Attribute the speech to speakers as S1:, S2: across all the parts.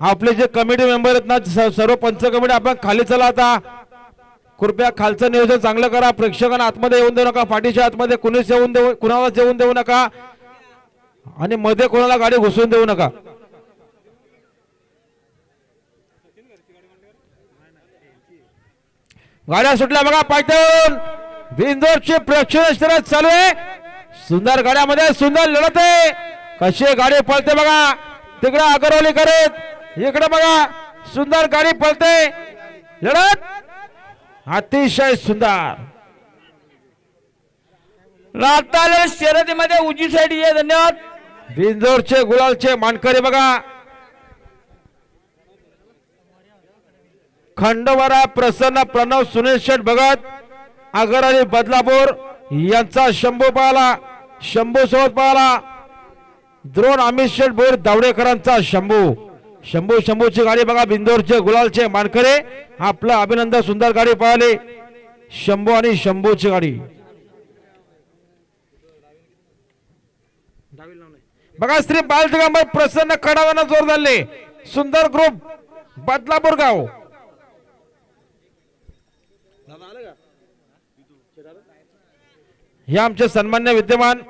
S1: आपले जे committee member आहेत ना सर्व पंच कमिटी आपण खाली चला आता. कृपया खालचं नियोजन चांगलं करा. प्रेक्षकांना आतमध्ये येऊन देऊ नका. पाठीच्या आतमध्ये कुणीच येऊन देऊ कुणालाच येऊन देऊ नका. आणि मध्ये कोणाला गाडी घुसवून देऊ नका. गाड्या सुटल्या बघा पायथ्याहून बिंदोरची प्रेक्षण शर्यत चालू आहे. सुंदर गाड्यामध्ये सुंदर लढत आहे. कशी गाडी पळते बघा. तिकडे अगरवली करत. इकडे बघा सुंदर गाडी पळते. लढत अतिशय सुंदर.
S2: आलेल्या शर्यतीमध्ये उजवी साईड ये धन्यवाद.
S1: बिंदोरचे गुलालचे मानकरी बघा. खंडवरा प्रसन्न प्रणव सुनील शेठ भगत अगरअली बदलापूर यांचा शंभू पाहला शंभू सोबत पाहला द्रोण अमित शेठ भोर दावडेकरांचा शंभू. शंभू शंभूची गाडी बघा बिंदोरचे गुलालचे मानकरे. आपलं अभिनंदन सुंदर गाडी पाहिली. शंभू आणि शंभूची गाडी. बघा श्री बाल प्रसन्न कडावाना जोर झाले सुंदर ग्रुप बदलापूर गाव. हे आमचे सन्मान्य विद्यमान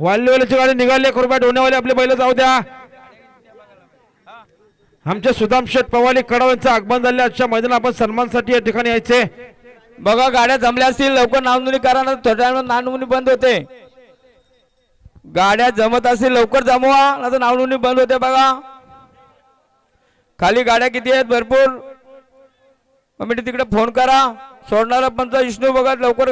S1: वाल्लीवाल्याची गाडी निघाली कुरबा डोण्यावाले आपले बैल जाऊ द्या. आमचे सुदाम शेठ पवाली कडावांचं आगमन झाले आजच्या मैदान आपण सन्मानसाठी या ठिकाणी यायचे.
S2: बघा गाड्या जमल्या असतील लवकर नावनोंदणी करा ना थोड्या नावनोंदणी बंद होते. गाड्या जमत असतील लवकर जमवा ना तर नावनोंदणी बंद होते बघा. खाली गाड्या किती आहेत? भरपूर. कमिटी तिकडे फोन करा. सोडणारा पंच विष्णू बघा लवकर